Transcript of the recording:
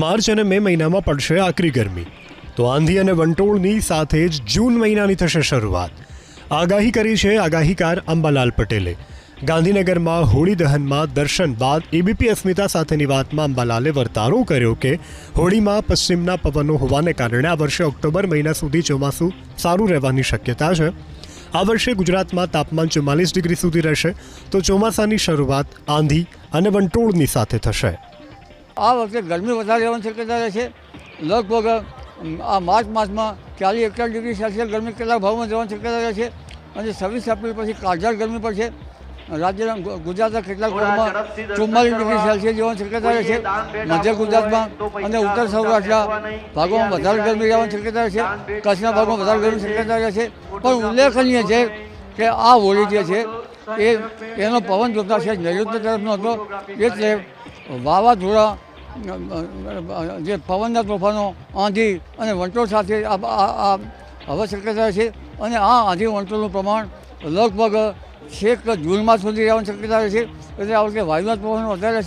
March અને મે મહિનામાં પડશે આકરી ગરમી. તો આંધી અને વંટોળની સાથે જ જૂન મહિનાની થશે શરૂઆત. આગાહી કરી છે આગાહીકાર અંબાલાલ પટેલે. ગાંધીનગરમાં હોળી દહનમાં દર્શન બાદ એબીપી અસ્મિતા સાથેની વાતમાં અંબાલાલે વર્તારો કર્યો કે હોળીમાં પશ્ચિમના પવનો હોવાને કારણે આ વર્ષે ઓક્ટોબર મહિના સુધી ચોમાસું સારું રહેવાની શક્યતા છે. આ વર્ષે ગુજરાતમાં તાપમાન ચુમ્માલીસ ડિગ્રી સુધી રહેશે. તો ચોમાસાની શરૂઆત આંધી અને વંટોળની સાથે થશે. આ વખતે ગરમી વધારે રહેવાની શક્યતા રહે છે. લગભગ આ માર્ચ માસમાં ચાલીસ એકતાલીસ ડિગ્રી સેલ્સિયસ ગરમી કેટલાક ભાવમાં જવાની શક્યતા રહે છે અને છવ્વીસ એપ્રિલ પછી કાળઝાળ ગરમી પડશે. રાજ્યના ગુજરાતના કેટલાક ભાગમાં ચુમ્માલીસ ડિગ્રી સેલ્સિયસ જવાની શક્યતા રહે છે. મધ્ય ગુજરાતમાં અને ઉત્તર સૌરાષ્ટ્રના ભાગોમાં વધારે ગરમી રહેવાની શક્યતા રહે છે. કચ્છના ભાગમાં વધારે ગરમી શક્યતા રહે છે. પણ ઉલ્લેખનીય છે કે આ હોળી જે છે એ એનો પવન જોતા છે નૈઋત્ય તરફનો હતો. એટલે વાવાઝોડા જે પવનના તોફાનો આંધી અને વંટોળ સાથે આ હવે શક્યતા છે અને આ આંધી વંટોળનું પ્રમાણ લગભગ છેક જૂનમાં સુધી રહેવાની શક્યતા છે. એટલે આ વખતે વાયુના તોફાનો વધારે